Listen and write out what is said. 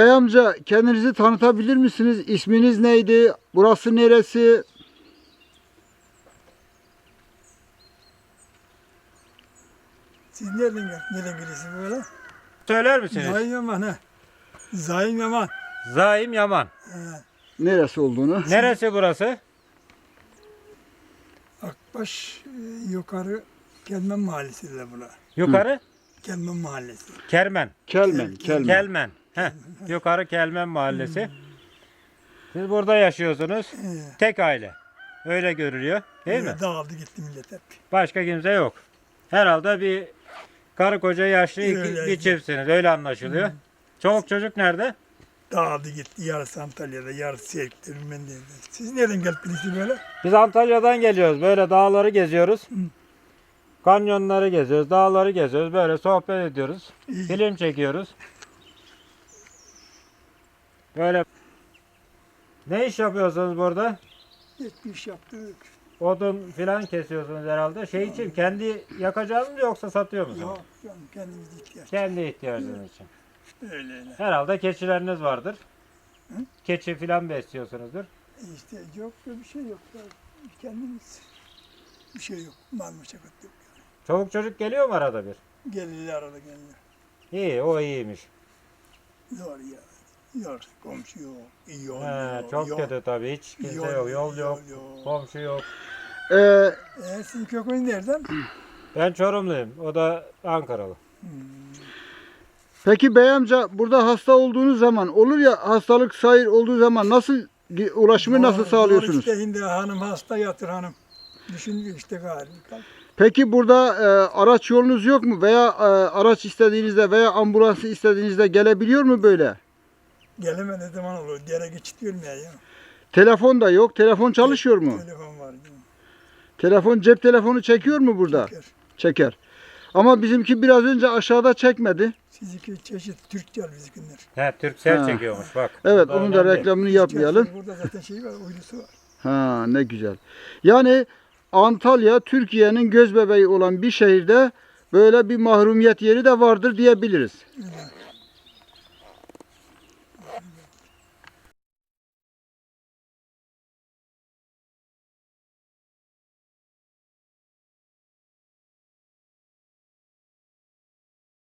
Bey amca kendinizi tanıtabilir misiniz? İsminiz neydi? Burası neresi? Siz nereden? Nereden geliyorsunuz böyle? Söyler misiniz? Zaim Yaman ha. Zaim Yaman. Zaim Yaman. He. Neresi olduğunu? Neresi burası? Akbaş e, yukarı Kelmen Mahallesi de bura. Yukarı Kelmen Mahallesi. Kermen. Kelmen, Kelmen. Kelmen. Heh. Yukarı Kelmen Mahallesi. Siz burada yaşıyorsunuz. Tek aile. Öyle görülüyor. Değil mi? Dağıldı gitti millet hep. Başka kimse yok. Herhalde bir karı koca yaşlı iki- Öyle. bir çiftsiniz. Öyle anlaşılıyor. Çoluk çocuk nerede? Dağıldı gitti. Yarısı Antalya'da, yarısı Seyrek'te, bilmem nerede. Siz nereden geldiniz böyle? Biz Antalya'dan geliyoruz. Böyle dağları geziyoruz. Kanyonları geziyoruz, dağları geziyoruz. Böyle sohbet ediyoruz. Film çekiyoruz. Böyle ne iş yapıyorsunuz burada? Hiçbir iş yaptık. Odun filan kesiyorsunuz herhalde. Şey için kendi yakacağınız mı yoksa satıyor musunuz? Yok canım kendimiz ihtiyaç. Kendi ihtiyacınız için. Öyle öyle. Herhalde keçileriniz vardır. Keçi filan besliyorsunuzdur. İşte yok bir şey yok. Ya. Kendimiz bir şey yok. Mal meşakkat yok. Çoluk çocuk geliyor mu arada bir? Gelirler arada gelirler. İyi, o iyiymiş. Zor ya. Zor. Komşu yok. Yol He, yok. çok yol. kötü tabii. Hiç kimse yok. Yol yok. yok. Komşu yok. Ee, E, sizin kökün nereden? Ben Çorumluyum. O da Ankaralı. peki bey amca burada hasta olduğunuz zaman olur ya hastalık sayır olduğu zaman nasıl ulaşımı nasıl sağlıyorsunuz? Zor işte şimdi hanım hasta yatır hanım. Düşünüyor işte galiba. Peki burada e, araç yolunuz yok mu veya e, araç istediğinizde veya ambulansı istediğinizde gelebiliyor mu böyle? Geleme ne zaman olur? Dere geçit ya. Telefon da yok. Telefon çalışıyor mu? Telefon var. Telefon cep telefonu çekiyor mu burada? Çeker. Çeker. Ama bizimki biraz önce aşağıda çekmedi. Sizinki çeşit Türkçe bizimkiler. He, Türksel Ha. çekiyormuş bak. Evet Bu da onun da önemli. reklamını yapmayalım. Burada zaten şey var, uydusu var. Ha ne güzel. Yani Antalya Türkiye'nin göz bebeği olan bir şehirde böyle bir mahrumiyet yeri de vardır diyebiliriz. Evet.